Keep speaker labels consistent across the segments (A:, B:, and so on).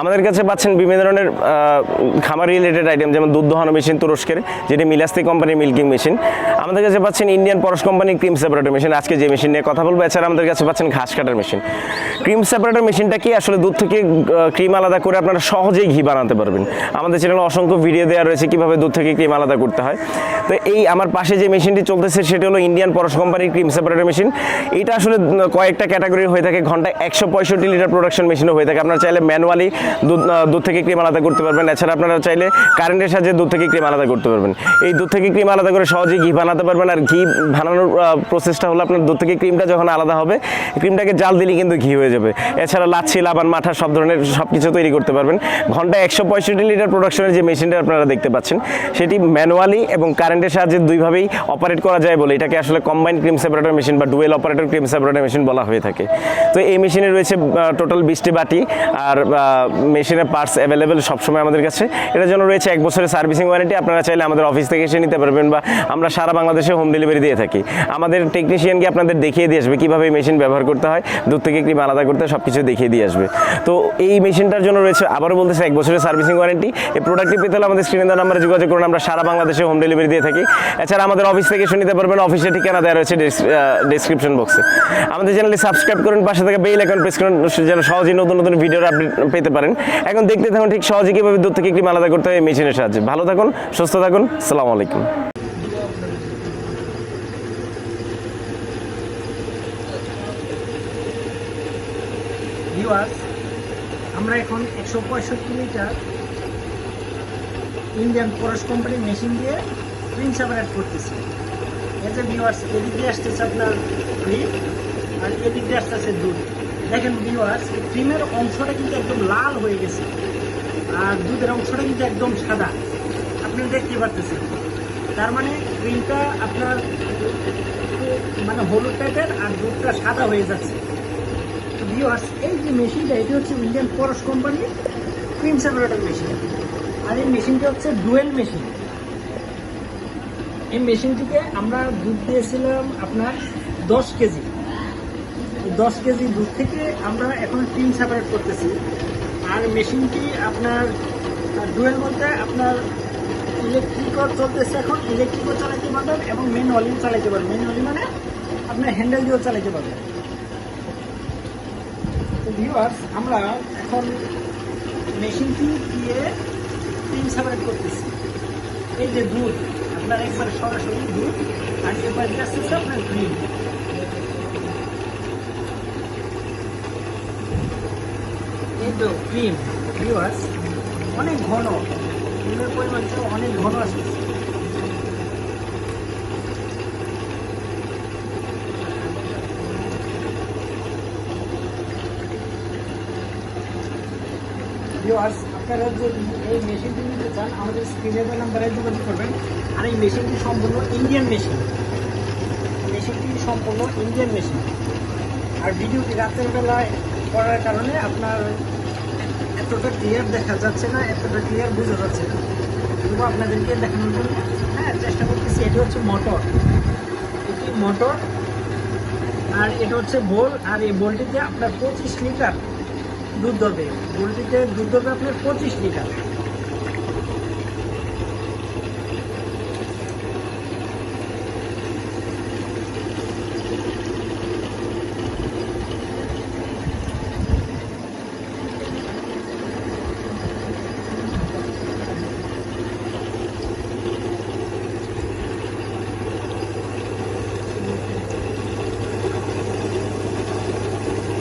A: আমাদের কাছে পাচ্ছেন বিভিন্ন ধরনের খামার রিলেটেড আইটেম যেমন দুধ দোহানো মেশিন তুরস্কের, যেটি মিলাস্তি কোম্পানির মিল্কিং মেশিন আমাদের কাছে পাচ্ছেন ইন্ডিয়ান পরশ কোম্পানির ক্রিম সেপারেটর মেশিন আজকে যে মেশিন নিয়ে কথা বলব, এছাড়া আমাদের কাছে পাচ্ছেন ঘাস কাটার মেশিন ক্রিম সেপারেটর মেশিনটা কি? আসলে দুধ থেকে ক্রিম আলাদা করে আপনারা সহজেই ঘি বানাতে পারবেন। আমাদের চ্যানেলে অসংখ্য ভিডিও দেওয়া রয়েছে কীভাবে দুধ থেকে ক্রিম আলাদা করতে হয়। তো এই আমার পাশে যে মেশিনটি চলতেছে, সেটি হলো ইন্ডিয়ান পরশ কোম্পানির ক্রিম সেপারেটর মেশিন এটা আসলে কয়েকটা ক্যাটাগরি হয়ে থাকে। ঘন্টায় একশো পঁয়ষট্টি লিটার প্রোডাকশন মেশিনও হয়ে থাকে। আপনারা চাইলে ম্যানুয়ালি দুধ থেকে ক্রিম আলাদা করতে পারবেন। এছাড়া আপনারা চাইলে কারেন্টের সাহায্যে দুধ থেকে ক্রিম আলাদা করতে পারবেন। এই দুধ থেকে ক্রিম আলাদা করে সহজেই ঘি বানাতে পারবেন আর ঘি বানানোর প্রসেসটা হলো আপনার দুধ থেকে ক্রিমটা যখন আলাদা হবে, ক্রিমটাকে জাল দিলে কিন্তু ঘি হয়ে যাবে। এছাড়া লাচ্ছি, লাবান, মাঠা সব ধরনের সব কিছু তৈরি করতে পারবেন। ঘন্টায় একশো পঁয়ষট্টি লিটার প্রোডাকশনের যে মেশিনটা আপনারা দেখতে পাচ্ছেন, সেটি ম্যানুয়ালি এবং কারেন্টের সাহায্যে দুইভাবেই অপারেট করা যায় বলে এটাকে আসলে কম্বাইন ক্রিম সেপারেটর মেশিন বা dual operator cream separator machine বলা হয়ে থাকে। তো এই মেশিনে রয়েছে টোটাল বিশটি বাটি আর মেশিনের পার্টস অ্যাভেলেবেল সবসময় আমাদের কাছে। এটার জন্য রয়েছে এক বছরের সার্ভিসিং ওয়ারেন্টি আপনারা চাইলে আমাদের অফিস থেকে এসে নিতে পারবেন বা আমরা সারা বাংলাদেশে হোম ডেলিভারি দিয়ে থাকি। আমাদের টেকনিশিয়ানকে আপনাদের দেখিয়ে দিয়ে আসবে কীভাবে এই মেশিন ব্যবহার করতে হয়, দূর থেকে ক্রিম আলাদা করতে হয় সব কিছু দেখিয়ে দিয়ে আসবে। তো এই মেশিনটার জন্য রয়েছে আবারও বলতেছে এক বছরের সার্ভিসিং ওয়ারেন্টি এই প্রোডাক্টটি পেতে হলে আমাদের স্ক্রিনে দেওয়া নাম্বারে যোগাযোগ করুন, আমরা সারা বাংলাদেশে হোম ডেলিভারি দিয়ে থাকি। এছাড়া আমাদের অফিস থেকে এসে নিতে পারবেন অফিসের ঠিকানা দেওয়া রয়েছে ডিসক্রিপশন বক্সে আমাদের চ্যানেলটি সাবস্ক্রাইব করুন, পাশে থেকে বেল অ্যাকাউন্ট প্রেস করুন, যেন সহজেই নতুন নতুন ভিডিওর আপডেট পেতে পারেন। এখন দেখতে থাকুন ঠিক সহজে কীভাবে দুধ থেকে ক্রিম আলাদা করতে হয় মেশিনের সাহায্যে। ভালো থাকুন, সুস্থ থাকুন সালামু আলাইকুম।
B: আমরা এখন একশো পঁয়ষট্টি লিটার ইন্ডিয়ান পরশ কোম্পানির মেশিন দিয়ে ক্রিম সেপারেট করতেছি। যে ভিউয়ার্স এদিক দিয়ে আসতেছে আপনার ক্রিম আর এদিক দিয়ে আসতেছে দুধ। দেখেন ভিউয়ার্স ক্রিমের অংশটা কিন্তু একদম লাল হয়ে গেছে। আর দুধের অংশটা কিন্তু একদম সাদা। আপনি দেখতে পারতেছেন। তার মানে ক্রিমটা আপনার মানে হলুদ টাইপের আর দুধটা সাদা হয়ে যাচ্ছে। ভিউয়ার্স এই যে মেশিনটা এটি হচ্ছে ইন্ডিয়ান পরশ কোম্পানির ক্রিম সেপারেটর মেশিন আর এই মেশিনটি হচ্ছে ডুয়েল মেশিন এই মেশিনটিকে আমরা দুধ দিয়েছিলাম আপনার দশ কেজি। দশ কেজি দুধ থেকে আমরা এখন ক্রিম সেপারেট করতেছি। আর মেশিনটি আপনার ডুয়েল বলতে আপনার ইলেকট্রিকও চলতেছে এখন। ইলেকট্রিকও চালাইতে পারবেন এবং মেন ম্যানুয়ালিও চালাতে পারবেন। ম্যানুয়ালি মানে আপনার হ্যান্ডেল দিয়েও চালাইতে পারবেন। তো ভিউয়ার্স আমরা এখন মেশিনটি দিয়ে ক্রিম সেপারেট করতেছি। এই যে দুধ, আপনার একবারে সরাসরি দুধ, আর এবার আসতেছে আপনার এই ক্রিম ভিউয়ার্স অনেক ঘন। ক্রিমের পরিমাণটা অনেক ঘন আসতেছে ভিউয়ার্স আপনারা যদি এই মেশিনটি নিতে চান, আমাদের স্ক্রিনে দেওয়া নাম্বারে যোগাযোগ করবেন। আর এই মেশিনটি সম্পূর্ণ ইন্ডিয়ান মেশিন মেশিনটি সম্পূর্ণ ইন্ডিয়ান মেশিন আর ভিডিওটি রাতের বেলায় করার কারণে আপনার এতটা ক্লিয়ার দেখা যাচ্ছে না, এতটা ক্লিয়ার বোঝা যাচ্ছে না। তবু আপনাদেরকে দেখানোর জন্য হ্যাঁ চেষ্টা করতেছি। এটি হচ্ছে মোটর এটি মোটর আর এটা হচ্ছে বোল আর এই বোলটিতে আপনার পঁচিশ লিটার দুধ হবে। বোলটিতে দুধ হবে আপনার পঁচিশ লিটার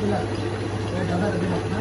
B: 对的，我在等待的。